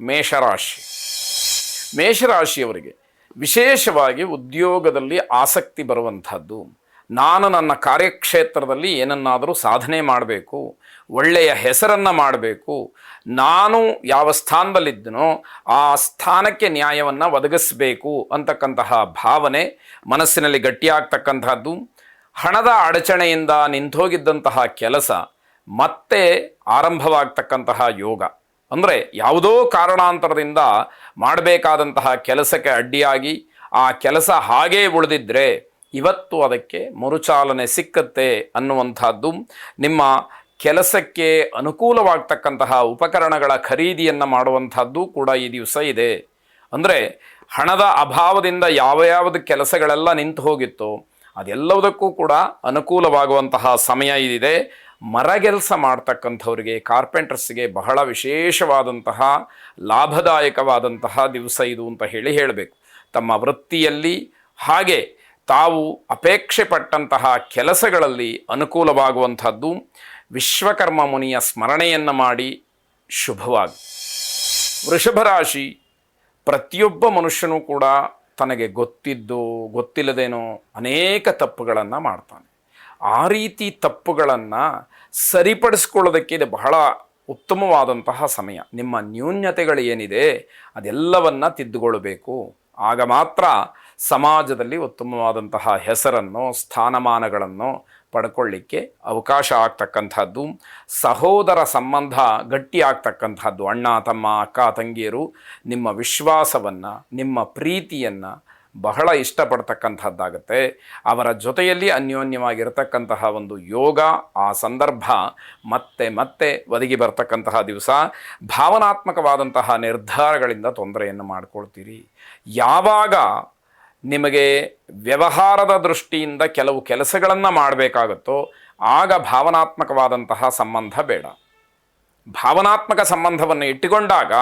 ಮೇಷರಾಶಿ. ಮೇಷರಾಶಿಯವರಿಗೆ ವಿಶೇಷವಾಗಿ ಉದ್ಯೋಗದಲ್ಲಿ ಆಸಕ್ತಿ ಬರುವಂಥದ್ದು. ನಾನು ನನ್ನ ಕಾರ್ಯಕ್ಷೇತ್ರದಲ್ಲಿ ಏನನ್ನಾದರೂ ಸಾಧನೆ ಮಾಡಬೇಕು, ಒಳ್ಳೆಯ ಹೆಸರನ್ನು ಮಾಡಬೇಕು, ನಾನು ಯಾವ ಸ್ಥಾನದಲ್ಲಿದ್ದನೋ ಆ ಸ್ಥಾನಕ್ಕೆ ನ್ಯಾಯವನ್ನು ಒದಗಿಸಬೇಕು ಅಂತಕ್ಕಂತಹ ಭಾವನೆ ಮನಸ್ಸಿನಲ್ಲಿ ಗಟ್ಟಿಯಾಗ್ತಕ್ಕಂತಹದ್ದು ಹಣದ ಅಡಚಣೆಯಿಂದ ನಿಂತೋಗಿದ್ದಂತಹ ಕೆಲಸ ಮತ್ತೆ ಆರಂಭವಾಗ್ತಕ್ಕಂತಹ ಯೋಗ. ಅಂದರೆ ಯಾವುದೋ ಕಾರಣಾಂತರದಿಂದ ಮಾಡಬೇಕಾದಂತಹ ಕೆಲಸಕ್ಕೆ ಅಡ್ಡಿಯಾಗಿ ಆ ಕೆಲಸ ಹಾಗೇ ಉಳಿದಿದ್ದರೆ ಇವತ್ತು ಅದಕ್ಕೆ ಮರುಚಾಲನೆ ಸಿಕ್ಕತ್ತೆ ಅನ್ನುವಂಥದ್ದು ನಿಮ್ಮ ಕೆಲಸಕ್ಕೆ ಅನುಕೂಲವಾಗ್ತಕ್ಕಂತಹ ಉಪಕರಣಗಳ ಖರೀದಿಯನ್ನು ಮಾಡುವಂಥದ್ದು ಕೂಡ ಈ ದಿವಸ ಇದೆ. ಅಂದರೆ ಹಣದ ಅಭಾವದಿಂದ ಯಾವ ಯಾವುದು ಕೆಲಸಗಳೆಲ್ಲ ನಿಂತು ಹೋಗಿತ್ತು ಅದೆಲ್ಲವುದಕ್ಕೂ ಕೂಡ ಅನುಕೂಲವಾಗುವಂತಹ ಸಮಯ ಇದಿದೆ. ಮರಗೆಲಸ ಮಾಡ್ತಕ್ಕಂಥವ್ರಿಗೆ, ಕಾರ್ಪೆಂಟರ್ಸ್ಗೆ ಬಹಳ ವಿಶೇಷವಾದಂತಹ, ಲಾಭದಾಯಕವಾದಂತಹ ದಿವಸ ಇದು ಅಂತ ಹೇಳಿ ಹೇಳಬೇಕು. ತಮ್ಮ ವೃತ್ತಿಯಲ್ಲಿ ಹಾಗೆ ತಾವು ಅಪೇಕ್ಷೆ ಪಟ್ಟಂತಹ ಕೆಲಸಗಳಲ್ಲಿ ಅನುಕೂಲವಾಗುವಂಥದ್ದು ವಿಶ್ವಕರ್ಮ ಮುನಿಯ ಸ್ಮರಣೆಯನ್ನು ಮಾಡಿ ಶುಭವಾಗಿ. ವೃಷಭ ರಾಶಿ ಪ್ರತಿಯೊಬ್ಬ ಮನುಷ್ಯನೂ ಕೂಡ ತನಗೆ ಗೊತ್ತಿದ್ದು, ಗೊತ್ತಿಲ್ಲದೇನೋ ಅನೇಕ ತಪ್ಪುಗಳನ್ನು ಮಾಡ್ತಾನೆ. ಆ ರೀತಿ ತಪ್ಪುಗಳನ್ನು ಸರಿಪಡಿಸ್ಕೊಳ್ಳೋದಕ್ಕೆ ಇದು ಬಹಳ ಉತ್ತಮವಾದಂತಹ ಸಮಯ. ನಿಮ್ಮ ನ್ಯೂನ್ಯತೆಗಳು ಏನಿದೆ ಅದೆಲ್ಲವನ್ನು ತಿದ್ದುಕೊಳ್ಳಬೇಕು ಆಗ ಮಾತ್ರ ಸಮಾಜದಲ್ಲಿ ಉತ್ತಮವಾದಂತಹ ಹೆಸರನ್ನು, ಸ್ಥಾನಮಾನಗಳನ್ನು ಪಡ್ಕೊಳ್ಳಿಕ್ಕೆ ಅವಕಾಶ ಆಗ್ತಕ್ಕಂಥದ್ದು, ಸಹೋದರ ಸಂಬಂಧ ಗಟ್ಟಿ ಆಗ್ತಕ್ಕಂಥದ್ದು, ಅಣ್ಣ, ತಮ್ಮ, ಅಕ್ಕ, ತಂಗಿಯರು ನಿಮ್ಮ ವಿಶ್ವಾಸವನ್ನು, ನಿಮ್ಮ ಪ್ರೀತಿಯನ್ನು ಬಹಳ ಇಷ್ಟಪಡ್ತಕ್ಕಂಥದ್ದಾಗುತ್ತೆ. ಅವರ ಜೊತೆಯಲ್ಲಿ ಅನ್ಯೋನ್ಯವಾಗಿರತಕ್ಕಂತಹ ಒಂದು ಯೋಗ ಆ ಸಂದರ್ಭ ಮತ್ತೆ ಮತ್ತೆ ಒದಗಿ ಬರ್ತಕ್ಕಂತಹ ದಿವಸ. ಭಾವನಾತ್ಮಕವಾದಂತಹ ನಿರ್ಧಾರಗಳಿಂದ ತೊಂದರೆಯನ್ನು ಮಾಡ್ಕೊಳ್ತೀರಿ. ಯಾವಾಗ ನಿಮಗೆ ವ್ಯವಹಾರದ ದೃಷ್ಟಿಯಿಂದ ಕೆಲವು ಕೆಲಸಗಳನ್ನು ಮಾಡಬೇಕಾಗುತ್ತೋ, ಆಗ ಭಾವನಾತ್ಮಕವಾದಂತಹ ಸಂಬಂಧ ಬೇಡ. ಭಾವನಾತ್ಮಕ ಸಂಬಂಧವನ್ನು ಇಟ್ಟುಕೊಂಡಾಗ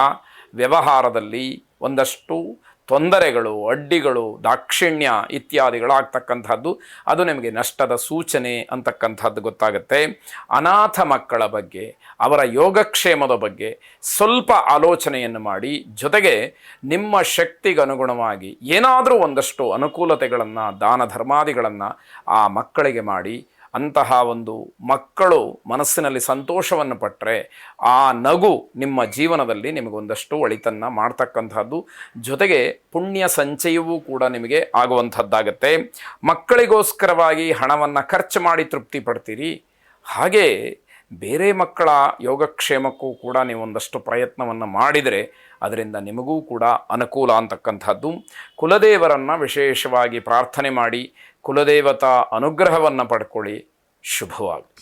ವ್ಯವಹಾರದಲ್ಲಿ ಒಂದಷ್ಟು ತೊಂದರೆಗಳು, ಅಡ್ಡಿಗಳು, ದಾಕ್ಷಿಣ್ಯ ಇತ್ಯಾದಿಗಳಾಗ್ತಕ್ಕಂಥದ್ದು, ಅದು ನಿಮಗೆ ನಷ್ಟದ ಸೂಚನೆ ಅಂತಕ್ಕಂಥದ್ದು ಗೊತ್ತಾಗುತ್ತೆ. ಅನಾಥ ಮಕ್ಕಳ ಬಗ್ಗೆ, ಅವರ ಯೋಗಕ್ಷೇಮದ ಬಗ್ಗೆ ಸ್ವಲ್ಪ ಆಲೋಚನೆಯನ್ನು ಮಾಡಿ, ಜೊತೆಗೆ ನಿಮ್ಮ ಶಕ್ತಿಗನುಗುಣವಾಗಿ ಏನಾದರೂ ಒಂದಷ್ಟು ಅನುಕೂಲತೆಗಳನ್ನು, ದಾನ ಧರ್ಮಾದಿಗಳನ್ನು ಆ ಮಕ್ಕಳಿಗೆ ಮಾಡಿ ಅಂತಹ ಒಂದು ಮಕ್ಕಳು ಮನಸ್ಸಿನಲ್ಲಿ ಸಂತೋಷವನ್ನು ಪಟ್ಟರೆ ಆ ನಗು ನಿಮ್ಮ ಜೀವನದಲ್ಲಿ ನಿಮಗೊಂದಷ್ಟು ಒಳಿತನ್ನು ಮಾಡ್ತಕ್ಕಂಥದ್ದು. ಜೊತೆಗೆ ಪುಣ್ಯ ಸಂಚಯವೂ ಕೂಡ ನಿಮಗೆ ಆಗುವಂಥದ್ದಾಗತ್ತೆ. ಮಕ್ಕಳಿಗೋಸ್ಕರವಾಗಿ ಹಣವನ್ನು ಖರ್ಚು ಮಾಡಿ ತೃಪ್ತಿ ಪಡ್ತೀರಿ ಹಾಗೆ ಬೇರೆ ಮಕ್ಕಳ ಯೋಗಕ್ಷೇಮಕ್ಕೂ ಕೂಡ ನೀವು ಒಂದಷ್ಟು ಪ್ರಯತ್ನವನ್ನು ಮಾಡಿದರೆ ಅದರಿಂದ ನಿಮಗೂ ಕೂಡ ಅನುಕೂಲ ಅಂತಕ್ಕಂಥದ್ದು. ಕುಲದೇವರನ್ನು ವಿಶೇಷವಾಗಿ ಪ್ರಾರ್ಥನೆ ಮಾಡಿ, ಕುಲದೇವತಾ ಅನುಗ್ರಹವನ್ನು ಪಡ್ಕೊಳ್ಳಿ. ಶುಭವಾಗಿ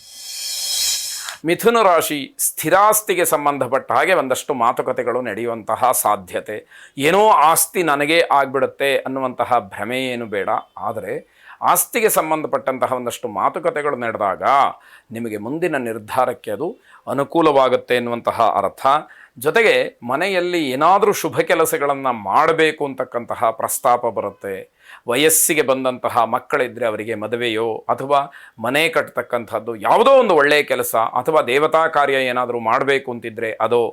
ಮಿಥುನ ರಾಶಿ ಸ್ಥಿರಾಸ್ತಿಗೆ ಸಂಬಂಧಪಟ್ಟ ಹಾಗೆ ಒಂದಷ್ಟು ಮಾತುಕತೆಗಳು ನಡೆಯುವಂತಹ ಸಾಧ್ಯತೆ. ಏನೋ ಆಸ್ತಿ ನನಗೇ ಆಗ್ಬಿಡುತ್ತೆ ಅನ್ನುವಂತಹ ಭ್ರಮೆ ಬೇಡ. ಆದರೆ ಆಸ್ತಿಗೆ ಸಂಬಂಧಪಟ್ಟಂತಹ ಒಂದಷ್ಟು ಮಾತುಕತೆಗಳು ನಡೆದಾಗ ನಿಮಗೆ ಮುಂದಿನ ನಿರ್ಧಾರಕ್ಕೆ ಅದು ಅನುಕೂಲವಾಗುತ್ತೆ ಎನ್ನುವಂತಹ ಅರ್ಥ. ಜೊತೆಗೆ ಮನೆಯಲ್ಲಿ ಏನಾದರೂ ಶುಭ ಕೆಲಸಗಳನ್ನು ಮಾಡಬೇಕು ಅಂತಕ್ಕಂತಹ ಪ್ರಸ್ತಾಪ ಬರುತ್ತೆ. ವಯಸ್ಸಿಗೆ ಬಂದಂತಹ ಮಕ್ಕಳಿದ್ದರೆ ಅವರಿಗೆ ಮದುವೆಯೋ ಅಥವಾ ಮನೆ ಕಟ್ಟತಕ್ಕಂಥದ್ದು ಯಾವುದೋ ಒಂದು ಒಳ್ಳೆಯ ಕೆಲಸ ಅಥವಾ ದೇವತಾ ಕಾರ್ಯ ಏನಾದರೂ ಮಾಡಬೇಕು ಅಂತಿದ್ರೆ ಅದೋ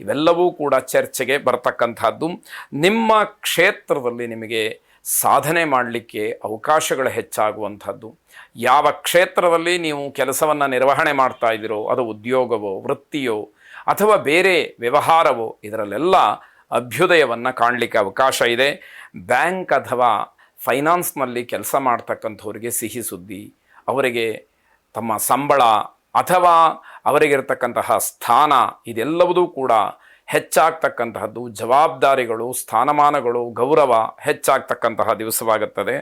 ಇವೆಲ್ಲವೂ ಕೂಡ ಚರ್ಚೆಗೆ ಬರ್ತಕ್ಕಂಥದ್ದು. ನಿಮ್ಮ ಕ್ಷೇತ್ರದಲ್ಲಿ ನಿಮಗೆ ಸಾಧನೆ ಮಾಡಲಿಕ್ಕೆ ಅವಕಾಶಗಳು ಹೆಚ್ಚಾಗುವಂಥದ್ದು. ಯಾವ ಕ್ಷೇತ್ರದಲ್ಲಿ ನೀವು ಕೆಲಸವನ್ನು ನಿರ್ವಹಣೆ ಮಾಡ್ತಾ ಇದ್ದೀರೋ, ಅದು ಉದ್ಯೋಗವೋ, ವೃತ್ತಿಯೋ, ಅಥವಾ ಬೇರೆ ವ್ಯವಹಾರವೋ, ಇದರಲ್ಲೆಲ್ಲ ಅಭ್ಯುದಯವನ್ನು ಕಾಣಲಿಕ್ಕೆ ಅವಕಾಶ ಇದೆ. ಬ್ಯಾಂಕ್ ಅಥವಾ ಫೈನಾನ್ಸ್ನಲ್ಲಿ ಕೆಲಸ ಮಾಡ್ತಕ್ಕಂಥವ್ರಿಗೆ ಸಿಹಿ ಸುದ್ದಿ, ಅವರಿಗೆ ತಮ್ಮ ಸಂಬಳ ಅಥವಾ ಅವರಿಗಿರ್ತಕ್ಕಂತಹ ಸ್ಥಾನ, ಇದೆಲ್ಲವುದೂ ಕೂಡ ಹೆಚ್ಚಾಗ್ತಕ್ಕಂತಹದ್ದು, ಜವಾಬ್ದಾರಿಗಳು, ಸ್ಥಾನಮಾನಗಳು, ಗೌರವ ಹೆಚ್ಚಾಗ್ತಕ್ಕಂತಹ ದಿವಸವಾಗುತ್ತದೆ.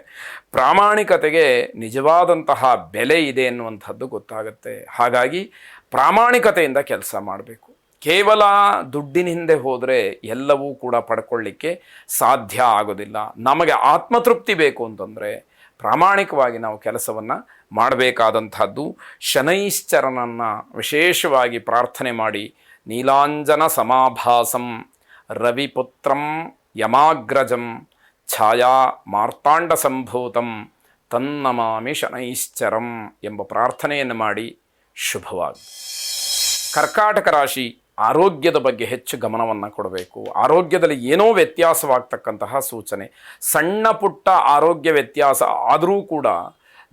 ಪ್ರಾಮಾಣಿಕತೆಗೆ ನಿಜವಾದಂತಹ ಬೆಲೆ ಇದೆ ಎನ್ನುವಂಥದ್ದು ಗೊತ್ತಾಗುತ್ತೆ. ಹಾಗಾಗಿ ಪ್ರಾಮಾಣಿಕತೆಯಿಂದ ಕೆಲಸ ಮಾಡಬೇಕು. ಕೇವಲ ದುಡ್ಡಿನ ಹಿಂದೆ ಹೋದರೆ ಎಲ್ಲವೂ ಕೂಡ ಪಡ್ಕೊಳ್ಳಿಕ್ಕೆ ಸಾಧ್ಯ ಆಗೋದಿಲ್ಲ. ನಮಗೆ ಆತ್ಮತೃಪ್ತಿ ಬೇಕು ಅಂತಂದರೆ ಪ್ರಾಮಾಣಿಕವಾಗಿ ನಾವು ಕೆಲಸವನ್ನು ಮಾಡಬೇಕಾದಂಥದ್ದು, ಶನೈಶ್ಚರನನ್ನು ವಿಶೇಷವಾಗಿ ಪ್ರಾರ್ಥನೆ ಮಾಡಿ ನೀಲಾಂಜನ ಸಮಾಭಾಸಂ ರವಿಪುತ್ರಂ ಯಮಾಗ್ರಜಂ ಛಾಯಾ ಮಾರ್ತಾಂಡ ಸಂಭೂತಂ ತನ್ನಮಾಮಿ ಶನೈಶ್ಚರಂ ಎಂಬ ಪ್ರಾರ್ಥನೆಯನ್ನು ಮಾಡಿ ಶುಭವಾಗಿ ಕರ್ಕಾಟಕ ರಾಶಿ ಆರೋಗ್ಯದ ಬಗ್ಗೆ ಹೆಚ್ಚು ಗಮನವನ್ನು ಕೊಡಬೇಕು. ಆರೋಗ್ಯದಲ್ಲಿ ಏನೋ ವ್ಯತ್ಯಾಸವಾಗ್ತಕ್ಕಂತಹ ಸೂಚನೆ. ಸಣ್ಣ ಪುಟ್ಟ ಆರೋಗ್ಯ ವ್ಯತ್ಯಾಸ ಆದರೂ ಕೂಡ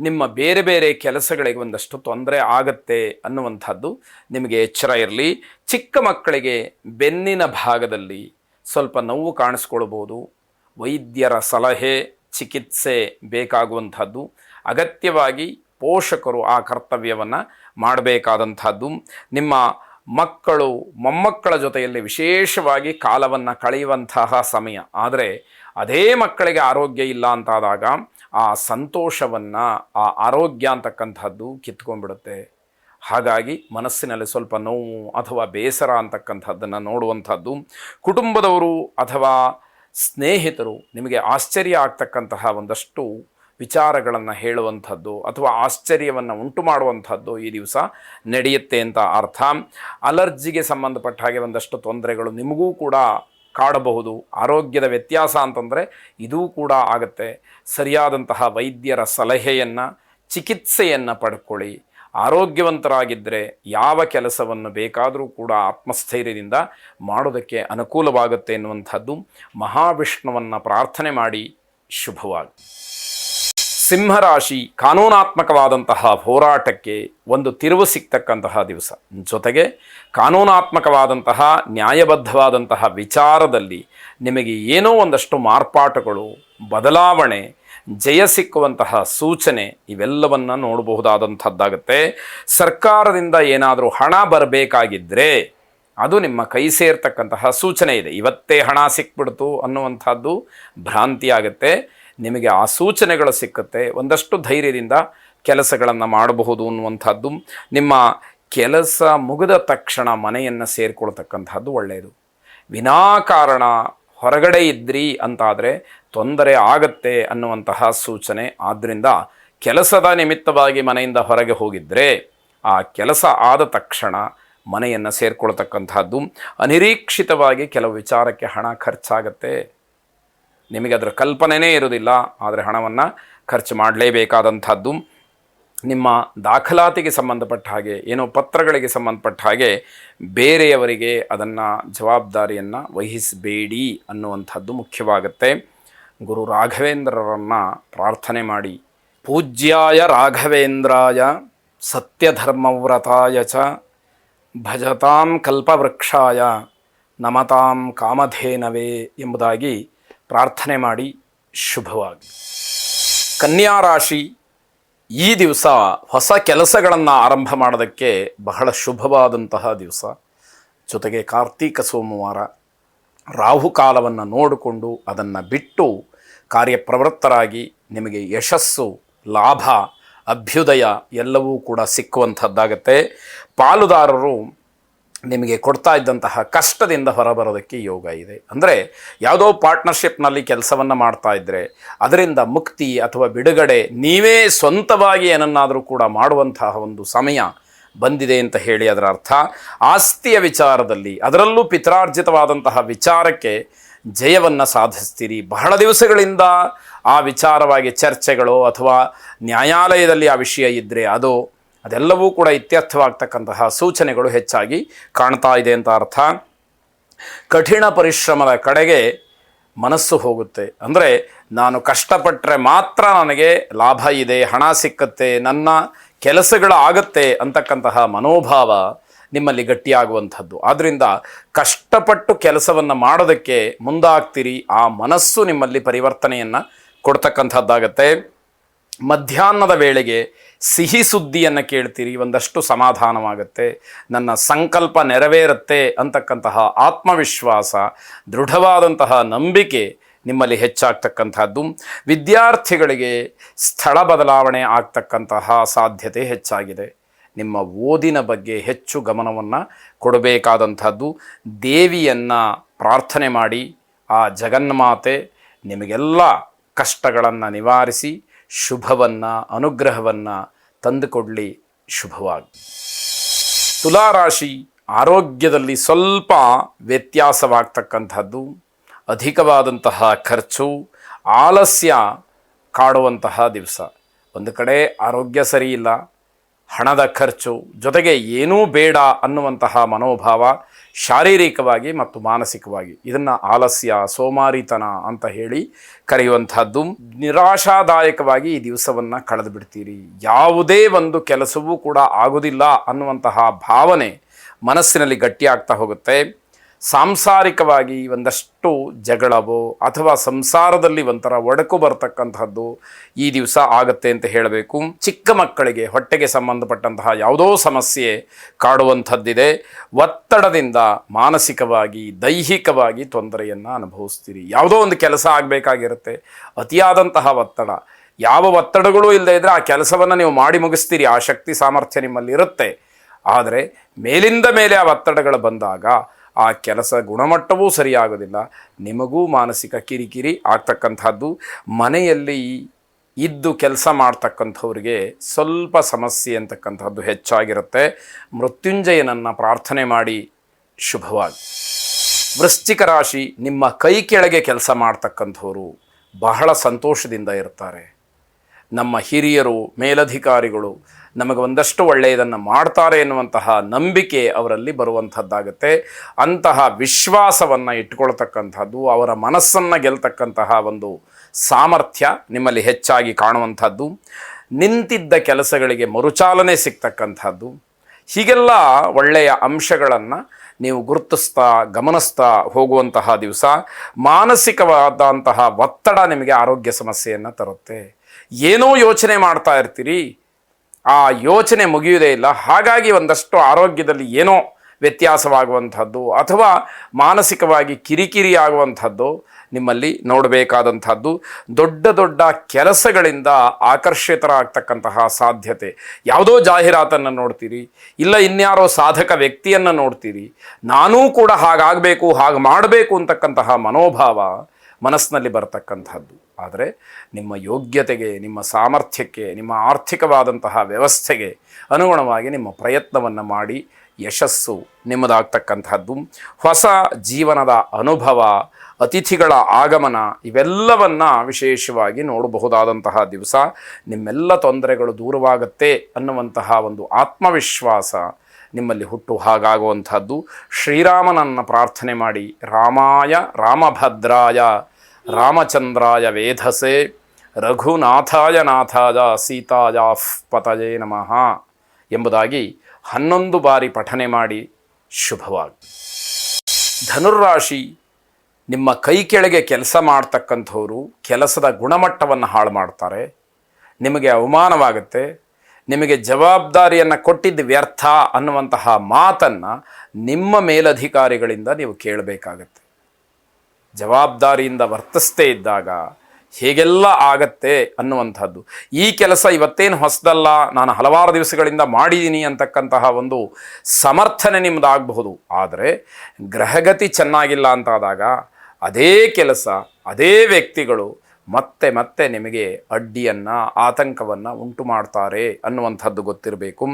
ನಿಮ್ಮ ಬೇರೆ ಬೇರೆ ಕೆಲಸಗಳಿಗೆ ಒಂದಷ್ಟು ತೊಂದರೆ ಆಗತ್ತೆ ಅನ್ನುವಂಥದ್ದು ನಿಮಗೆ ಎಚ್ಚರ ಇರಲಿ. ಚಿಕ್ಕ ಮಕ್ಕಳಿಗೆ ಬೆನ್ನಿನ ಭಾಗದಲ್ಲಿ ಸ್ವಲ್ಪ ನೋವು ಕಾಣಿಸ್ಕೊಳ್ಬೋದು. ವೈದ್ಯರ ಸಲಹೆ, ಚಿಕಿತ್ಸೆ ಬೇಕಾಗುವಂಥದ್ದು. ಅಗತ್ಯವಾಗಿ ಪೋಷಕರು ಆ ಕರ್ತವ್ಯವನ್ನು ಮಾಡಬೇಕಾದಂಥದ್ದು. ನಿಮ್ಮ ಮಕ್ಕಳು ಮೊಮ್ಮಕ್ಕಳ ಜೊತೆಯಲ್ಲಿ ವಿಶೇಷವಾಗಿ ಕಾಲವನ್ನು ಕಳೆಯುವಂತಹ ಸಮಯ. ಆದರೆ, ಅದೇ ಮಕ್ಕಳಿಗೆ ಆರೋಗ್ಯ ಇಲ್ಲ ಅಂತಾದಾಗ ಆ ಸಂತೋಷವನ್ನು, ಆ ಆರೋಗ್ಯ ಅಂತಕ್ಕಂಥದ್ದು ಕಿತ್ಕೊಂಡ್ಬಿಡುತ್ತೆ. ಹಾಗಾಗಿ ಮನಸ್ಸಿನಲ್ಲಿ ಸ್ವಲ್ಪ ನೋವು ಅಥವಾ ಬೇಸರ ಅಂತಕ್ಕಂಥದ್ದನ್ನು ನೋಡುವಂಥದ್ದು, ಕುಟುಂಬದವರು ಅಥವಾ ಸ್ನೇಹಿತರು ನಿಮಗೆ ಆಶ್ಚರ್ಯ ಆಗ್ತಕ್ಕಂತಹ ಒಂದಷ್ಟು ವಿಚಾರಗಳನ್ನು ಹೇಳುವಂಥದ್ದು ಅಥವಾ ಆಶ್ಚರ್ಯವನ್ನು ಉಂಟು ಮಾಡುವಂಥದ್ದು ಈ ದಿವಸ ನಡೆಯುತ್ತೆ ಅಂತ ಅರ್ಥ. ಅಲರ್ಜಿಗೆ ಸಂಬಂಧಪಟ್ಟ ಹಾಗೆ ಒಂದಷ್ಟು ತೊಂದರೆಗಳು ನಿಮಗೂ ಕೂಡ ಕಾಡಬಹುದು. ಆರೋಗ್ಯದ ವ್ಯತ್ಯಾಸ ಅಂತಂದರೆ ಇದೂ ಕೂಡ ಆಗುತ್ತೆ. ಸರಿಯಾದಂತಹ ವೈದ್ಯರ ಸಲಹೆಯನ್ನು, ಚಿಕಿತ್ಸೆಯನ್ನು ಪಡ್ಕೊಳ್ಳಿ. ಆರೋಗ್ಯವಂತರಾಗಿದ್ದರೆ ಯಾವ ಕೆಲಸವನ್ನು ಬೇಕಾದರೂ ಕೂಡ ಆತ್ಮಸ್ಥೈರ್ಯದಿಂದ ಮಾಡೋದಕ್ಕೆ ಅನುಕೂಲವಾಗುತ್ತೆ ಎನ್ನುವಂಥದ್ದು ಮಹಾವಿಷ್ಣುವನ್ನು ಪ್ರಾರ್ಥನೆ ಮಾಡಿ ಶುಭವಾಗಿ ಸಿಂಹರಾಶಿ ಕಾನೂನಾತ್ಮಕವಾದಂತಹ ಹೋರಾಟಕ್ಕೆ ಒಂದು ತಿರುವು ಸಿಗ್ತಕ್ಕಂತಹ ದಿವಸ. ಜೊತೆಗೆ ಕಾನೂನಾತ್ಮಕವಾದಂತಹ, ನ್ಯಾಯಬದ್ಧವಾದಂತಹ ವಿಚಾರದಲ್ಲಿ ನಿಮಗೆ ಏನೋ ಒಂದಷ್ಟು ಮಾರ್ಪಾಟುಗಳು, ಬದಲಾವಣೆ, ಜಯ ಸಿಕ್ಕುವಂತಹ ಸೂಚನೆ ಇವೆಲ್ಲವನ್ನು ನೋಡಬಹುದಾದಂಥದ್ದಾಗುತ್ತೆ. ಸರ್ಕಾರದಿಂದ ಏನಾದರೂ ಹಣ ಬರಬೇಕಾಗಿದ್ದರೆ ಅದು ನಿಮ್ಮ ಕೈ ಸೇರ್ತಕ್ಕಂತಹ ಸೂಚನೆ ಇದೆ. ಇವತ್ತೇ ಹಣ ಸಿಕ್ಬಿಡ್ತು ಅನ್ನುವಂಥದ್ದು ಭ್ರಾಂತಿ ಆಗುತ್ತೆ. ನಿಮಗೆ ಆ ಸೂಚನೆಗಳು ಸಿಕ್ಕುತ್ತೆ, ಒಂದಷ್ಟು ಧೈರ್ಯದಿಂದ ಕೆಲಸಗಳನ್ನು ಮಾಡಬಹುದು ಅನ್ನುವಂಥದ್ದು, ನಿಮ್ಮ ಕೆಲಸ ಮುಗಿದ ತಕ್ಷಣ ಮನೆಯನ್ನು ಸೇರಿಕೊಳ್ತಕ್ಕಂಥದ್ದು ಒಳ್ಳೆಯದು. ವಿನಾಕಾರಣ ಹೊರಗಡೆ ಇದ್ರಿ ಅಂತಾದರೆ ತೊಂದರೆ ಆಗತ್ತೆ ಅನ್ನುವಂತಹ ಸೂಚನೆ. ಆದ್ದರಿಂದ ಕೆಲಸದ ನಿಮಿತ್ತವಾಗಿ ಮನೆಯಿಂದ ಹೊರಗೆ ಹೋಗಿದ್ದರೆ ಆ ಕೆಲಸ ಆದ ತಕ್ಷಣ ಮನೆಯನ್ನು ಸೇರಿಕೊಳ್ತಕ್ಕಂಥದ್ದು ಅನಿರೀಕ್ಷಿತವಾಗಿ ಕೆಲವು ವಿಚಾರಕ್ಕೆ ಹಣ ಖರ್ಚಾಗತ್ತೆ. ನಿಮಗೆ ಅದರ ಕಲ್ಪನೆಯೇ ಇರೋದಿಲ್ಲ ಆದರೆ ಹಣವನ್ನು ಖರ್ಚು ಮಾಡಲೇಬೇಕಾದಂಥದ್ದು. ನಿಮ್ಮ ದಾಖಲಾತಿಗೆ ಸಂಬಂಧಪಟ್ಟ ಹಾಗೆ, ಏನೋ ಪತ್ರಗಳಿಗೆ ಸಂಬಂಧಪಟ್ಟ ಹಾಗೆ ಬೇರೆಯವರಿಗೆ ಅದನ್ನು ಜವಾಬ್ದಾರಿಯನ್ನು ವಹಿಸಬೇಡಿ ಅನ್ನುವಂಥದ್ದು ಮುಖ್ಯವಾಗುತ್ತೆ. ಗುರು ರಾಘವೇಂದ್ರರನ್ನು ಪ್ರಾರ್ಥನೆ ಮಾಡಿ, ಪೂಜ್ಯಾಯ ರಾಘವೇಂದ್ರಾಯ ಸತ್ಯಧರ್ಮವ್ರತಾಯ ಚ, ಭಜತಾಂ ಕಲ್ಪವೃಕ್ಷಾಯ ನಮತಾಂ ಕಾಮಧೇನವೇ ಎಂಬುದಾಗಿ ಪ್ರಾರ್ಥನೆ ಮಾಡಿ ಶುಭವಾಗಿ. ಕನ್ಯಾ ರಾಶಿ ಈ ದಿವಸ ಹೊಸ ಕೆಲಸಗಳನ್ನು ಆರಂಭ ಮಾಡೋದಕ್ಕೆ ಬಹಳ ಶುಭವಾದಂತಹ ದಿವಸ. ಜೊತೆಗೆ ಕಾರ್ತೀಕ ಸೋಮವಾರ ರಾಹುಕಾಲವನ್ನು ನೋಡಿಕೊಂಡು ಅದನ್ನು ಬಿಟ್ಟು ಕಾರ್ಯಪ್ರವೃತ್ತರಾಗಿ ನಿಮಗೆ ಯಶಸ್ಸು, ಲಾಭ, ಅಭ್ಯುದಯ ಎಲ್ಲವೂ ಕೂಡ ಸಿಕ್ಕುವಂಥದ್ದಾಗತ್ತೆ. ಪಾಲುದಾರರು ನಿಮಗೆ ಕೊಡ್ತಾ ಇದ್ದಂತಹ ಕಷ್ಟದಿಂದ ಹೊರಬರೋದಕ್ಕೆ ಯೋಗ ಇದೆ. ಅಂದರೆ ಯಾವುದೋ ಪಾರ್ಟ್ನರ್ಶಿಪ್ನಲ್ಲಿ ಕೆಲಸವನ್ನು ಮಾಡ್ತಾ ಇದ್ದರೆ ಅದರಿಂದ ಮುಕ್ತಿ ಅಥವಾ ಬಿಡುಗಡೆ ನೀವೇ ಸ್ವಂತವಾಗಿ ಏನನ್ನಾದರೂ ಕೂಡ ಮಾಡುವಂತಹ ಒಂದು ಸಮಯ ಬಂದಿದೆ ಅಂತ ಹೇಳಿ ಅದರ ಅರ್ಥ. ಆಸ್ತಿಯ ವಿಚಾರದಲ್ಲಿ ಅದರಲ್ಲೂ ಪಿತ್ರಾರ್ಜಿತವಾದಂತಹ ವಿಚಾರಕ್ಕೆ ಜಯವನ್ನು ಸಾಧಿಸ್ತೀರಿ. ಬಹಳ ದಿವಸಗಳಿಂದ ಆ ವಿಚಾರವಾಗಿ ಚರ್ಚೆಗಳು ಅಥವಾ ನ್ಯಾಯಾಲಯದಲ್ಲಿ ಆ ವಿಷಯ ಇದ್ದರೆ ಅದು ಅದೆಲ್ಲವೂ ಕೂಡ ಇತ್ಯರ್ಥವಾಗ್ತಕ್ಕಂತಹ ಸೂಚನೆಗಳು ಹೆಚ್ಚಾಗಿ ಕಾಣ್ತಾ ಇದೆ ಅಂತ ಅರ್ಥ. ಕಠಿಣ ಪರಿಶ್ರಮದ ಕಡೆಗೆ ಮನಸ್ಸು ಹೋಗುತ್ತೆ. ಅಂದರೆ ನಾನು ಕಷ್ಟಪಟ್ಟರೆ ಮಾತ್ರ ನನಗೆ ಲಾಭ ಇದೆ, ಹಣ ಸಿಕ್ಕತ್ತೆ, ನನ್ನ ಕೆಲಸಗಳು ಆಗತ್ತೆ ಅಂತಕ್ಕಂತಹ ಮನೋಭಾವ ನಿಮ್ಮಲ್ಲಿ ಗಟ್ಟಿಯಾಗುವಂಥದ್ದು. ಆದ್ದರಿಂದ ಕಷ್ಟಪಟ್ಟು ಕೆಲಸವನ್ನು ಮಾಡೋದಕ್ಕೆ ಮುಂದಾಗ್ತೀರಿ. ಆ ಮನಸ್ಸು ನಿಮ್ಮಲ್ಲಿ ಪರಿವರ್ತನೆಯನ್ನು ಕೊಡ್ತಕ್ಕಂಥದ್ದಾಗತ್ತೆ. ಮಧ್ಯಾಹ್ನದ ವೇಳೆಗೆ ಸಿಹಿ ಸುದ್ದಿಯನ್ನು ಕೇಳ್ತೀರಿ, ಒಂದಷ್ಟು ಸಮಾಧಾನವಾಗುತ್ತೆ, ನನ್ನ ಸಂಕಲ್ಪ ನೆರವೇರುತ್ತೆ ಅಂತಕ್ಕಂತಹ ಆತ್ಮವಿಶ್ವಾಸ, ದೃಢವಾದಂತಹ ನಂಬಿಕೆ ನಿಮ್ಮಲ್ಲಿ ಹೆಚ್ಚಾಗ್ತಕ್ಕಂಥದ್ದು. ವಿದ್ಯಾರ್ಥಿಗಳಿಗೆ ಸ್ಥಳ ಬದಲಾವಣೆ ಆಗ್ತಕ್ಕಂತಹ ಸಾಧ್ಯತೆ ಹೆಚ್ಚಾಗಿದೆ. ನಿಮ್ಮ ಓದಿನ ಬಗ್ಗೆ ಹೆಚ್ಚು ಗಮನವನ್ನು ಕೊಡಬೇಕಾದಂಥದ್ದು. ದೇವಿಯನ್ನು ಪ್ರಾರ್ಥನೆ ಮಾಡಿ, ಆ ಜಗನ್ಮಾತೆ ನಿಮಗೆಲ್ಲ ಕಷ್ಟಗಳನ್ನು ನಿವಾರಿಸಿ ಶುಭವನ್ನು, ಅನುಗ್ರಹವನ್ನು ತಂದುಕೊಡಲಿ ಶುಭವಾಗಿ. ತುಲಾರಾಶಿ ಆರೋಗ್ಯದಲ್ಲಿ ಸ್ವಲ್ಪ ವ್ಯತ್ಯಾಸವಾಗ್ತಕ್ಕಂಥದ್ದು, ಅಧಿಕವಾದಂತಹ ಖರ್ಚು, ಆಲಸ್ಯ ಕಾಡುವಂತಹ ದಿವಸ. ಒಂದು ಕಡೆ ಆರೋಗ್ಯ ಸರಿ ಇಲ್ಲ ಹಣದ ಖರ್ಚು, ಜೊತೆಗೆ ಏನೂ ಬೇಡ ಅನ್ನುವಂತಹ ಮನೋಭಾವ ಶಾರೀರಿಕವಾಗಿ ಮತ್ತು ಮಾನಸಿಕವಾಗಿ. ಇದನ್ನು ಆಲಸ್ಯ, ಸೋಮಾರಿತನ ಅಂತ ಹೇಳಿ ಕರೆಯುವಂತಹದ್ದು ನಿರಾಶಾದಾಯಕವಾಗಿ ಈ ದಿವಸವನ್ನು ಕಳೆದು ಬಿಡ್ತೀರಿ ಯಾವುದೇ ಒಂದು ಕೆಲಸವೂ ಕೂಡ ಆಗುವುದಿಲ್ಲ ಅನ್ನುವಂತಹ ಭಾವನೆ ಮನಸ್ಸಿನಲ್ಲಿ ಗಟ್ಟಿಯಾಗ್ತಾ ಹೋಗುತ್ತೆ. ಸಾಂಸಾರಿಕವಾಗಿ ಒಂದಷ್ಟು ಜಗಳವೋ ಅಥವಾ ಸಂಸಾರದಲ್ಲಿ ಒಂಥರ ಒಡಕು ಬರತಕ್ಕಂತಹದ್ದು ಈ ದಿವಸ ಆಗುತ್ತೆ ಅಂತ ಹೇಳಬೇಕು. ಚಿಕ್ಕ ಮಕ್ಕಳಿಗೆ ಹೊಟ್ಟೆಗೆ ಸಂಬಂಧಪಟ್ಟಂತಹ ಯಾವುದೋ ಸಮಸ್ಯೆ ಕಾಡುವಂಥದ್ದಿದೆ. ಒತ್ತಡದಿಂದ ಮಾನಸಿಕವಾಗಿ, ದೈಹಿಕವಾಗಿ ತೊಂದರೆಯನ್ನು ಅನುಭವಿಸ್ತೀರಿ. ಯಾವುದೋ ಒಂದು ಕೆಲಸ ಆಗಬೇಕಾಗಿರುತ್ತೆ. ಅತಿಯಾದಂತಹ ಒತ್ತಡ. ಯಾವ ಒತ್ತಡಗಳು ಇಲ್ಲದೇ ಇದ್ದರೆ ಆ ಕೆಲಸವನ್ನು ನೀವು ಮಾಡಿ ಮುಗಿಸ್ತೀರಿ. ಆ ಶಕ್ತಿ ಸಾಮರ್ಥ್ಯ ನಿಮ್ಮಲ್ಲಿ ಇರುತ್ತೆ ಆದರೆ ಮೇಲಿಂದ ಮೇಲೆ ಆ ಒತ್ತಡಗಳು ಬಂದಾಗ ಆ ಕೆಲಸ ಗುಣಮಟ್ಟವೂ ಸರಿಯಾಗೋದಿಲ್ಲ. ನಿಮಗೂ ಮಾನಸಿಕ ಕಿರಿಕಿರಿ ಆಗ್ತಕ್ಕಂಥದ್ದು. ಮನೆಯಲ್ಲಿ ಇದ್ದು ಕೆಲಸ ಮಾಡ್ತಕ್ಕಂಥವ್ರಿಗೆ ಸ್ವಲ್ಪ ಸಮಸ್ಯೆ ಅಂತಕ್ಕಂಥದ್ದು ಹೆಚ್ಚಾಗಿರುತ್ತೆ. ಮೃತ್ಯುಂಜಯನನ್ನು ಪ್ರಾರ್ಥನೆ ಮಾಡಿ ಶುಭವಾಗಿ. ವೃಶ್ಚಿಕ ರಾಶಿ ನಿಮ್ಮ ಕೈ ಕೆಳಗೆ ಕೆಲಸ ಮಾಡ್ತಕ್ಕಂಥವರು ಬಹಳ ಸಂತೋಷದಿಂದ ಇರ್ತಾರೆ. ನಮ್ಮ ಹಿರಿಯರು, ಮೇಲಧಿಕಾರಿಗಳು ನಮಗೆ ಒಂದಷ್ಟು ಒಳ್ಳೆಯದನ್ನು ಮಾಡ್ತಾರೆ ಎನ್ನುವಂತಹ ನಂಬಿಕೆ ಅವರಲ್ಲಿ ಬರುವಂಥದ್ದಾಗುತ್ತೆ. ಅಂತಹ ವಿಶ್ವಾಸವನ್ನು ಇಟ್ಕೊಳ್ತಕ್ಕಂಥದ್ದು, ಅವರ ಮನಸ್ಸನ್ನು ಗೆಲ್ತಕ್ಕಂತಹ ಒಂದು ಸಾಮರ್ಥ್ಯ ನಿಮ್ಮಲ್ಲಿ ಹೆಚ್ಚಾಗಿ ಕಾಣುವಂಥದ್ದು, ನಿಂತಿದ್ದ ಕೆಲಸಗಳಿಗೆ ಮರುಚಾಲನೆ ಸಿಗ್ತಕ್ಕಂಥದ್ದು, ಹೀಗೆಲ್ಲ ಒಳ್ಳೆಯ ಅಂಶಗಳನ್ನು ನೀವು ಗುರುತಿಸ್ತಾ, ಗಮನಿಸ್ತಾ ಹೋಗುವಂತಹ ದಿವಸ ಮಾನಸಿಕವಾದಂತಹ ಒತ್ತಡ ನಿಮಗೆ ಆರೋಗ್ಯ ಸಮಸ್ಯೆಯನ್ನು ತರುತ್ತೆ. ಏನೋ ಯೋಚನೆ ಮಾಡ್ತಾ ಇರ್ತೀರಿ ಆ ಯೋಚನೆ ಮುಗಿಯುವುದೇ ಇಲ್ಲ. ಹಾಗಾಗಿ ಒಂದಷ್ಟು ಆರೋಗ್ಯದಲ್ಲಿ ಏನೋ ವ್ಯತ್ಯಾಸವಾಗುವಂಥದ್ದು ಅಥವಾ ಮಾನಸಿಕವಾಗಿ ಕಿರಿಕಿರಿ ಆಗುವಂಥದ್ದು ನಿಮ್ಮಲ್ಲಿ ನೋಡಬೇಕಾದಂಥದ್ದು. ದೊಡ್ಡ ದೊಡ್ಡ ಕೆಲಸಗಳಿಂದ ಆಕರ್ಷಿತರಾಗ್ತಕ್ಕಂತಹ ಸಾಧ್ಯತೆ. ಯಾವುದೋ ಜಾಹೀರಾತನ್ನು ನೋಡ್ತೀರಿ, ಇಲ್ಲ ಇನ್ಯಾರೋ ಸಾಧಕ ವ್ಯಕ್ತಿಯನ್ನು ನೋಡ್ತೀರಿ. ನಾನೂ ಕೂಡ ಹಾಗಾಗಬೇಕು, ಹಾಗೆ ಮಾಡಬೇಕು ಅಂತಕ್ಕಂತಹ ಮನೋಭಾವ ಮನಸ್ಸಿನಲ್ಲಿ ಬರತಕ್ಕಂಥದ್ದು. ಆದರೆ ನಿಮ್ಮ ಯೋಗ್ಯತೆಗೆ, ನಿಮ್ಮ ಸಾಮರ್ಥ್ಯಕ್ಕೆ, ನಿಮ್ಮ ಆರ್ಥಿಕವಾದಂತಹ ವ್ಯವಸ್ಥೆಗೆ ಅನುಗುಣವಾಗಿ ನಿಮ್ಮ ಪ್ರಯತ್ನವನ್ನು ಮಾಡಿ ಯಶಸ್ಸು ನಿಮ್ಮದಾಗ್ತಕ್ಕಂಥದ್ದು. ಹೊಸ ಜೀವನದ ಅನುಭವ, ಅತಿಥಿಗಳ ಆಗಮನ ಇವೆಲ್ಲವನ್ನು ವಿಶೇಷವಾಗಿ ನೋಡಬಹುದಾದಂತಹ ದಿವಸ. ನಿಮ್ಮೆಲ್ಲ ತೊಂದರೆಗಳು ದೂರವಾಗುತ್ತೆ ಅನ್ನುವಂತಹ ಒಂದು ಆತ್ಮವಿಶ್ವಾಸ ನಿಮ್ಮಲ್ಲಿ ಹುಟ್ಟು ಹಾಗಾಗುವಂಥದ್ದು. ಶ್ರೀರಾಮನನ್ನು ಪ್ರಾರ್ಥನೆ ಮಾಡಿ, ರಾಮಾಯ ರಾಮಭದ್ರಾಯ. ರಾಮಚಂದ್ರಾಯ ವೇಧಸೆ, ರಘುನಾಥಾಯ ನಾಥಾಯ ಪತಯೇ ನಮಃ ಎಂಬುದಾಗಿ ಹನ್ನೊಂದು ಬಾರಿ ಪಠನೆ ಮಾಡಿ ಶುಭವಾಗಿ ಧನುರ್ರಾಶಿ, ನಿಮ್ಮ ಕೈ ಕೆಳಗೆ ಕೆಲಸ ಮಾಡ್ತಕ್ಕಂಥವರು ಕೆಲಸದ ಗುಣಮಟ್ಟವನ್ನು ಹಾಳು ಮಾಡ್ತಾರೆ. ನಿಮಗೆ ಅವಮಾನವಾಗುತ್ತೆ. ನಿಮಗೆ ಜವಾಬ್ದಾರಿಯನ್ನು ಕೊಟ್ಟಿದ್ದು ವ್ಯರ್ಥ ಅನ್ನುವಂತಹ ಮಾತನ್ನು ನಿಮ್ಮ ಮೇಲಧಿಕಾರಿಗಳಿಂದ ನೀವು ಕೇಳಬೇಕಾಗತ್ತೆ. ಜವಾಬ್ದಾರಿಯಿಂದ ವರ್ತಿಸ್ತೇ ಇದ್ದಾಗ ಹೇಗೆಲ್ಲ ಆಗತ್ತೆ ಅನ್ನುವಂಥದ್ದು. ಈ ಕೆಲಸ ಇವತ್ತೇನು ಹೊಸದಲ್ಲ, ನಾನು ಹಲವಾರು ದಿವಸಗಳಿಂದ ಮಾಡಿದ್ದೀನಿ ಅಂತಕ್ಕಂತಹ ಒಂದು ಸಮರ್ಥನೆ ನಿಮ್ಮದಾಗಬಹುದು ಆದರೆ ಗ್ರಹಗತಿ ಚೆನ್ನಾಗಿಲ್ಲ ಅಂತಾದಾಗ ಅದೇ ಕೆಲಸ, ಅದೇ ವ್ಯಕ್ತಿಗಳು ಮತ್ತೆ ಮತ್ತೆ ನಿಮಗೆ ಅಡ್ಡಿಯನ್ನು, ಆತಂಕವನ್ನು ಉಂಟು ಮಾಡ್ತಾರೆ ಅನ್ನುವಂಥದ್ದು ಗೊತ್ತಿರಬೇಕು.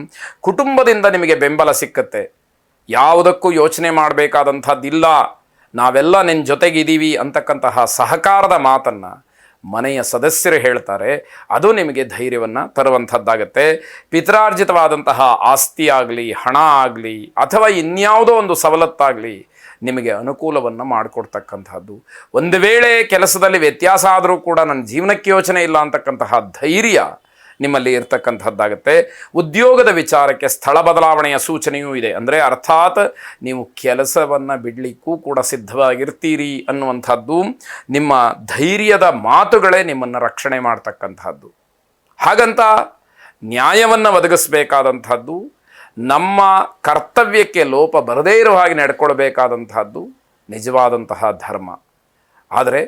ಕುಟುಂಬದಿಂದ ನಿಮಗೆ ಬೆಂಬಲ ಸಿಕ್ಕತ್ತೆ. ಯಾವುದಕ್ಕೂ ಯೋಚನೆ ಮಾಡಬೇಕಾದಂಥದ್ದಿಲ್ಲ. ನಾವೆಲ್ಲ ನಿನ್ನ ಜೊತೆಗಿದ್ದೀವಿ ಅಂತಕ್ಕಂತಹ ಸಹಕಾರದ ಮಾತನ್ನು ಮನೆಯ ಸದಸ್ಯರು ಹೇಳ್ತಾರೆ. ಅದು ನಿಮಗೆ ಧೈರ್ಯವನ್ನು ತರುವಂಥದ್ದಾಗತ್ತೆ. ಪಿತ್ರಾರ್ಜಿತವಾದಂತಹ ಆಸ್ತಿ ಆಗಲಿ, ಹಣ ಆಗಲಿ, ಅಥವಾ ಇನ್ಯಾವುದೋ ಒಂದು ಸವಲತ್ತಾಗಲಿ ನಿಮಗೆ ಅನುಕೂಲವನ್ನು ಮಾಡಿಕೊಡ್ತಕ್ಕಂಥದ್ದು ಒಂದು ವೇಳೆ ಕೆಲಸದಲ್ಲಿ ವ್ಯತ್ಯಾಸ ಆದರೂ ಕೂಡ ನನ್ನ ಜೀವನಕ್ಕೆ ಯೋಚನೆ ಇಲ್ಲ ಅಂತಕ್ಕಂತಹ ಧೈರ್ಯ ನಿಮ್ಮಲ್ಲಿ ಇರ್ತಕ್ಕಂಥದ್ದಾಗುತ್ತೆ ಉದ್ಯೋಗದ ವಿಚಾರಕ್ಕೆ ಸ್ಥಳ ಬದಲಾವಣೆಯ ಸೂಚನೆಯೂ ಇದೆ. ಅಂದರೆ ಅರ್ಥಾತ್ ನೀವು ಕೆಲಸವನ್ನು ಬಿಡಲಿಕ್ಕೂ ಕೂಡ ಸಿದ್ಧವಾಗಿರ್ತೀರಿ ಅನ್ನುವಂಥದ್ದು, ನಿಮ್ಮ ಧೈರ್ಯದ ಮಾತುಗಳೇ ನಿಮ್ಮನ್ನು ರಕ್ಷಣೆ ಮಾಡ್ತಕ್ಕಂಥದ್ದು ಹಾಗಂತ ನ್ಯಾಯವನ್ನು ಒದಗಿಸಬೇಕಾದಂಥದ್ದು, ನಮ್ಮ ಕರ್ತವ್ಯಕ್ಕೆ ಲೋಪ ಬರದೇ ಇರುವ ಹಾಗೆ ನಡ್ಕೊಳ್ಬೇಕಾದಂಥದ್ದು ನಿಜವಾದಂತಹ ಧರ್ಮ. ಆದರೆ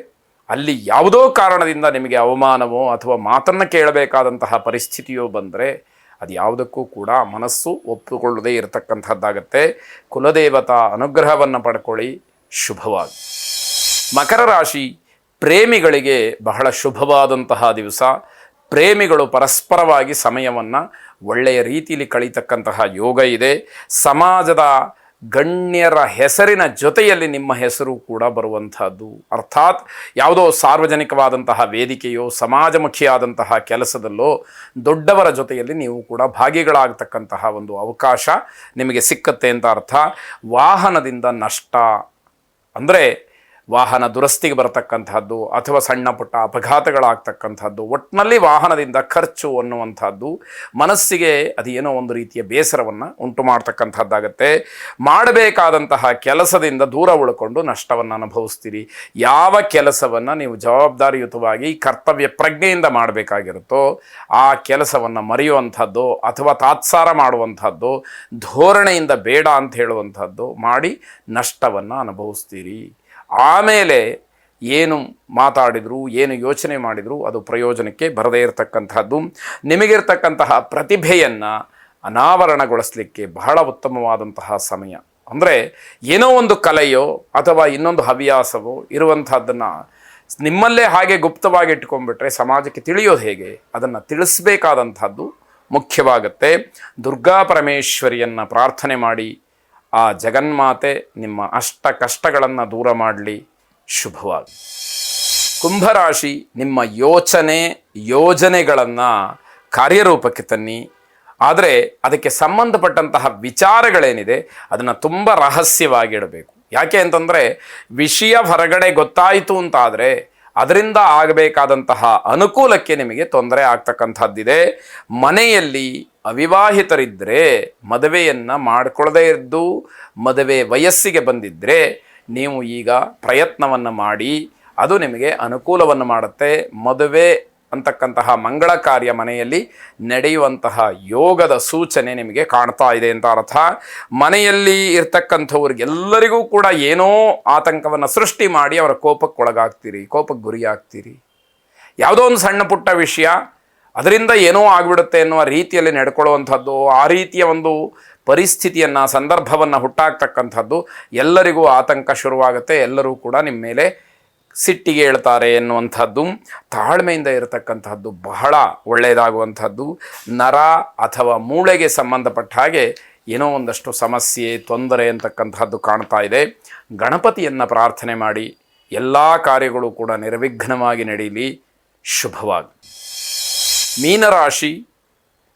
ಅಲ್ಲಿ ಯಾವುದೋ ಕಾರಣದಿಂದ ನಿಮಗೆ ಅವಮಾನವೋ ಅಥವಾ ಮಾತನ್ನು ಕೇಳಬೇಕಾದಂತಹ ಪರಿಸ್ಥಿತಿಯೋ ಬಂದರೆ ಅದು ಯಾವುದಕ್ಕೂ ಕೂಡ ಮನಸ್ಸು ಒಪ್ಪಿಕೊಳ್ಳದೇ ಇರತಕ್ಕಂಥದ್ದಾಗತ್ತೆ. ಕುಲದೇವತಾ, ಅನುಗ್ರಹವನ್ನು ಪಡ್ಕೊಳ್ಳಿ. ಶುಭವಾಗಿ. ಮಕರ ರಾಶಿ ಪ್ರೇಮಿಗಳಿಗೆ ಬಹಳ ಶುಭವಾದಂತಹ ದಿವಸ. ಪ್ರೇಮಿಗಳು ಪರಸ್ಪರವಾಗಿ ಸಮಯವನ್ನು ಒಳ್ಳೆಯ ರೀತಿಯಲ್ಲಿ ಕಳೀತಕ್ಕಂತಹ ಯೋಗ ಇದೆ. ಸಮಾಜದ ಗಣ್ಯರ ಹೆಸರಿನ ಜೊತೆಯಲ್ಲಿ ನಿಮ್ಮ ಹೆಸರು ಕೂಡ ಬರುವಂತಹದ್ದು ಅರ್ಥಾತ್ ಯಾವುದೋ ಸಾರ್ವಜನಿಕವಾದಂತಹ ವೇದಿಕೆಯೋ, ಸಮಾಜಮುಖಿಯಾದಂತಹ ಕೆಲಸದಲ್ಲೋ ದೊಡ್ಡವರ ಜೊತೆಯಲ್ಲಿ ನೀವು ಕೂಡ ಭಾಗಿಗಳಾಗತಕ್ಕಂತಹ ಒಂದು ಅವಕಾಶ ನಿಮಗೆ ಸಿಕ್ಕತ್ತೆ ಅಂತ ಅರ್ಥ. ವಾಹನದಿಂದ ನಷ್ಟ. ಅಂದರೆ ವಾಹನ ದುರಸ್ತಿಗೆ ಬರತಕ್ಕಂಥದ್ದು ಅಥವಾ ಸಣ್ಣ ಪುಟ್ಟ ಅಪಘಾತಗಳಾಗ್ತಕ್ಕಂಥದ್ದು ಒಟ್ಟಿನಲ್ಲಿ ವಾಹನದಿಂದ ಖರ್ಚು ಅನ್ನುವಂಥದ್ದು ಮನಸ್ಸಿಗೆ ಅದೇನೋ ಒಂದು ರೀತಿಯ ಬೇಸರವನ್ನು ಉಂಟು ಮಾಡ್ತಕ್ಕಂಥದ್ದಾಗತ್ತೆ ಮಾಡಬೇಕಾದಂತಹ ಕೆಲಸದಿಂದ ದೂರ ಉಳ್ಕೊಂಡು ನಷ್ಟವನ್ನು ಅನುಭವಿಸ್ತೀರಿ. ಯಾವ ಕೆಲಸವನ್ನು ನೀವು ಜವಾಬ್ದಾರಿಯುತವಾಗಿ ಕರ್ತವ್ಯ ಪ್ರಜ್ಞೆಯಿಂದ ಮಾಡಬೇಕಾಗಿರುತ್ತೋ, ಆ ಕೆಲಸವನ್ನು ಮರೆಯುವಂಥದ್ದು ಅಥವಾ ತಾತ್ಸಾರ ಮಾಡುವಂಥದ್ದು ಧೋರಣೆಯಿಂದ ಬೇಡ ಅಂತ ಹೇಳುವಂಥದ್ದು ಮಾಡಿ ನಷ್ಟವನ್ನು ಅನುಭವಿಸ್ತೀರಿ. ಆಮೇಲೆ ಏನು ಮಾತಾಡಿದರು, ಏನು ಯೋಚನೆ ಮಾಡಿದ್ರು, ಅದು ಪ್ರಯೋಜನಕ್ಕೆ ಬರದೇ ಇರತಕ್ಕಂತಹದ್ದು. ನಿಮಗಿರ್ತಕ್ಕಂತಹ ಪ್ರತಿಭೆಯನ್ನು ಅನಾವರಣಗೊಳಿಸಲಿಕ್ಕೆ ಬಹಳ ಉತ್ತಮವಾದಂತಹ ಸಮಯ. ಅಂದರೆ ಏನೋ ಒಂದು ಕಲೆಯೋ ಅಥವಾ ಇನ್ನೊಂದು ಹವ್ಯಾಸವೋ ಇರುವಂಥದ್ದನ್ನು ನಿಮ್ಮಲ್ಲೇ ಹಾಗೆ ಗುಪ್ತವಾಗಿ ಇಟ್ಕೊಂಡ್ಬಿಟ್ರೆ ಸಮಾಜಕ್ಕೆ ತಿಳಿಯೋದು ಹೇಗೆ? ಅದನ್ನು ತಿಳಿಸ್ಬೇಕಾದಂಥದ್ದು ಮುಖ್ಯವಾಗುತ್ತೆ. ದುರ್ಗಾ ಪರಮೇಶ್ವರಿಯನ್ನು ಪ್ರಾರ್ಥನೆ ಮಾಡಿ ಆ ಜಗನ್ಮಾತೆ ನಿಮ್ಮ ಅಷ್ಟ ಕಷ್ಟಗಳನ್ನು ದೂರ ಮಾಡಲಿ. ಶುಭವಾಗಿ ಕುಂಭರಾಶಿ, ನಿಮ್ಮ ಯೋಚನೆ, ಯೋಜನೆಗಳನ್ನು ಕಾರ್ಯರೂಪಕ್ಕೆ ತನ್ನಿ. ಆದರೆ ಅದಕ್ಕೆ ಸಂಬಂಧಪಟ್ಟಂತಹ ವಿಚಾರಗಳೇನಿದೆ, ಅದನ್ನು ತುಂಬ ರಹಸ್ಯವಾಗಿಡಬೇಕು. ಯಾಕೆ ಅಂತಂದರೆ, ವಿಷಯ ಹೊರಗಡೆ ಗೊತ್ತಾಯಿತು ಅಂತಾದರೆ, ಅದರಿಂದ ಆಗಬೇಕಾದಂತಹ ಅನುಕೂಲಕ್ಕೆ ನಿಮಗೆ ತೊಂದರೆ ಆಗ್ತಕ್ಕಂಥದ್ದಿದೆ. ಮನೆಯಲ್ಲಿ ಅವಿವಾಹಿತರಿದ್ದರೆ ಮದುವೆಯನ್ನು ಮಾಡಿಕೊಳ್ಳದೇ ಇದ್ದು ಮದುವೆ ವಯಸ್ಸಿಗೆ ಬಂದಿದ್ದರೆ ನೀವು ಈಗ ಪ್ರಯತ್ನವನ್ನು ಮಾಡಿ, ಅದು ನಿಮಗೆ ಅನುಕೂಲವನ್ನು ಮಾಡುತ್ತೆ. ಮದುವೆ ಅಂತಕ್ಕಂತಹ ಮಂಗಳ ಕಾರ್ಯ ಮನೆಯಲ್ಲಿ ನಡೆಯುವಂತಹ ಯೋಗದ ಸೂಚನೆ ನಿಮಗೆ ಕಾಣ್ತಾ ಇದೆ ಅಂತ ಅರ್ಥ. ಮನೆಯಲ್ಲಿ ಇರ್ತಕ್ಕಂಥವ್ರಿಗೆಲ್ಲರಿಗೂ ಕೂಡ ಏನೋ ಆತಂಕವನ್ನು ಸೃಷ್ಟಿ ಮಾಡಿ ಅವರ ಕೋಪಕ್ಕೊಳಗಾಗ್ತೀರಿ, ಕೋಪಕ್ಕೆ ಗುರಿಯಾಗ್ತೀರಿ. ಯಾವುದೋ ಒಂದು ಸಣ್ಣ ಪುಟ್ಟ ವಿಷಯ ಅದರಿಂದ ಏನೋ ಆಗಿಬಿಡುತ್ತೆ ಎನ್ನುವ ರೀತಿಯಲ್ಲಿ ನಡ್ಕೊಳ್ಳುವಂಥದ್ದು, ಆ ರೀತಿಯ ಒಂದು ಪರಿಸ್ಥಿತಿಯನ್ನು, ಸಂದರ್ಭವನ್ನು ಹುಟ್ಟಾಗ್ತಕ್ಕಂಥದ್ದು ಎಲ್ಲರಿಗೂ ಆತಂಕ ಶುರುವಾಗುತ್ತೆ. ಎಲ್ಲರೂ ಕೂಡ ನಿಮ್ಮ ಮೇಲೆ ಸಿಟ್ಟಿಗೆ ಹೇಳ್ತಾರೆ ಎನ್ನುವಂಥದ್ದು, ತಾಳ್ಮೆಯಿಂದ ಇರತಕ್ಕಂಥದ್ದು ಬಹಳ ಒಳ್ಳೆಯದಾಗುವಂಥದ್ದು. ನರ ಅಥವಾ ಮೂಳೆಗೆ ಸಂಬಂಧಪಟ್ಟ ಹಾಗೆ ಏನೋ ಒಂದಷ್ಟು ಸಮಸ್ಯೆ, ತೊಂದರೆ ಅಂತಕ್ಕಂಥದ್ದು ಕಾಣ್ತಾ ಇದೆ. ಗಣಪತಿಯನ್ನು ಪ್ರಾರ್ಥನೆ ಮಾಡಿ, ಎಲ್ಲ ಕಾರ್ಯಗಳು ಕೂಡ ನಿರ್ವಿಘ್ನವಾಗಿ ನಡೀಲಿ. ಶುಭವಾಗಿ ಮೀನರಾಶಿ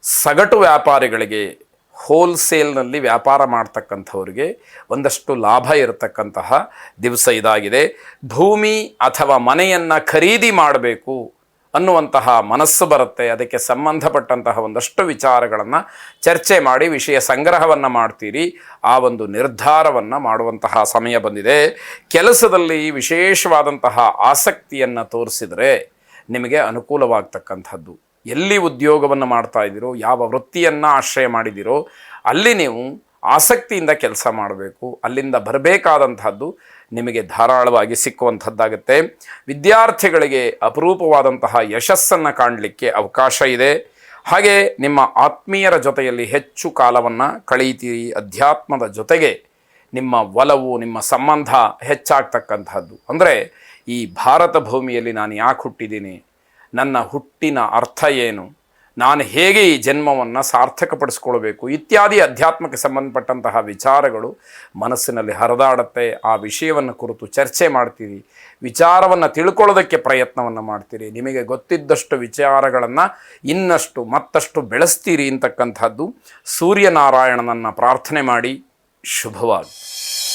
ಸಗಟು ವ್ಯಾಪಾರಿಗಳಿಗೆ ಹೋಲ್ಸೇಲ್ನಲ್ಲಿ ವ್ಯಾಪಾರ ಮಾಡ್ತಕ್ಕಂಥವ್ರಿಗೆ ಒಂದಷ್ಟು ಲಾಭ ಇರತಕ್ಕಂತಹ ದಿವಸ ಇದಾಗಿದೆ. ಭೂಮಿ ಅಥವಾ ಮನೆಯನ್ನು ಖರೀದಿ ಮಾಡಬೇಕು ಅನ್ನುವಂತಹ ಮನಸ್ಸು ಬರುತ್ತೆ. ಅದಕ್ಕೆ ಸಂಬಂಧಪಟ್ಟಂತಹ ಒಂದಷ್ಟು ವಿಚಾರಗಳನ್ನು ಚರ್ಚೆ ಮಾಡಿ ವಿಷಯ ಸಂಗ್ರಹವನ್ನು ಮಾಡ್ತೀರಿ. ಆ ಒಂದು ನಿರ್ಧಾರವನ್ನು ಮಾಡುವಂತಹ ಸಮಯ ಬಂದಿದೆ. ಕೆಲಸದಲ್ಲಿ ವಿಶೇಷವಾದಂತಹ ಆಸಕ್ತಿಯನ್ನು ತೋರಿಸಿದರೆ ನಿಮಗೆ ಅನುಕೂಲವಾಗ್ತಕ್ಕಂಥದ್ದು. ಎಲ್ಲಿ ಉದ್ಯೋಗವನ್ನು ಮಾಡ್ತಾ ಇದ್ದೀರೋ, ಯಾವ ವೃತ್ತಿಯನ್ನು ಆಶ್ರಯ ಮಾಡಿದ್ದೀರೋ, ಅಲ್ಲಿ ನೀವು ಆಸಕ್ತಿಯಿಂದ ಕೆಲಸ ಮಾಡಬೇಕು. ಅಲ್ಲಿಂದ ಬರಬೇಕಾದಂತಹದ್ದು ನಿಮಗೆ ಧಾರಾಳವಾಗಿ ಸಿಕ್ಕುವಂಥದ್ದಾಗುತ್ತೆ. ವಿದ್ಯಾರ್ಥಿಗಳಿಗೆ ಅಪರೂಪವಾದಂತಹ ಯಶಸ್ಸನ್ನು ಕಾಣಲಿಕ್ಕೆ ಅವಕಾಶ ಇದೆ. ಹಾಗೆ ನಿಮ್ಮ ಆತ್ಮೀಯರ ಜೊತೆಯಲ್ಲಿ ಹೆಚ್ಚು ಕಾಲವನ್ನು ಕಳೀತೀರಿ. ಅಧ್ಯಾತ್ಮದ ಜೊತೆಗೆ ನಿಮ್ಮ ಒಲವು, ನಿಮ್ಮ ಸಂಬಂಧ ಹೆಚ್ಚಾಗ್ತಕ್ಕಂಥದ್ದು. ಅಂದರೆ ಈ ಭಾರತ ಭೂಮಿಯಲ್ಲಿ ನಾನು ಯಾಕೆ ಹುಟ್ಟಿದ್ದೀನಿ? ನನ್ನ ಹುಟ್ಟಿನ ಅರ್ಥ ಏನು? ನಾನು ಹೇಗೆ ಈ ಜನ್ಮವನ್ನು ಸಾರ್ಥಕಪಡಿಸ್ಕೊಳ್ಬೇಕು? ಇತ್ಯಾದಿ ಅಧ್ಯಾತ್ಮಕ್ಕೆ ಸಂಬಂಧಪಟ್ಟಂತಹ ವಿಚಾರಗಳು ಮನಸ್ಸಿನಲ್ಲಿ ಹರಿದಾಡುತ್ತೆ. ಆ ವಿಷಯವನ್ನು ಕುರಿತು ಚರ್ಚೆ ಮಾಡ್ತೀರಿ. ವಿಚಾರವನ್ನು ತಿಳ್ಕೊಳ್ಳೋದಕ್ಕೆ ಪ್ರಯತ್ನವನ್ನು ಮಾಡ್ತೀರಿ. ನಿಮಗೆ ಗೊತ್ತಿದ್ದಷ್ಟು ವಿಚಾರಗಳನ್ನು ಇನ್ನಷ್ಟು ಮತ್ತಷ್ಟು ಬೆಳೆಸ್ತೀರಿ ಅಂತಕ್ಕಂಥದ್ದು ಸೂರ್ಯನಾರಾಯಣನನ್ನು ಪ್ರಾರ್ಥನೆ ಮಾಡಿ. ಶುಭವಾಗಿ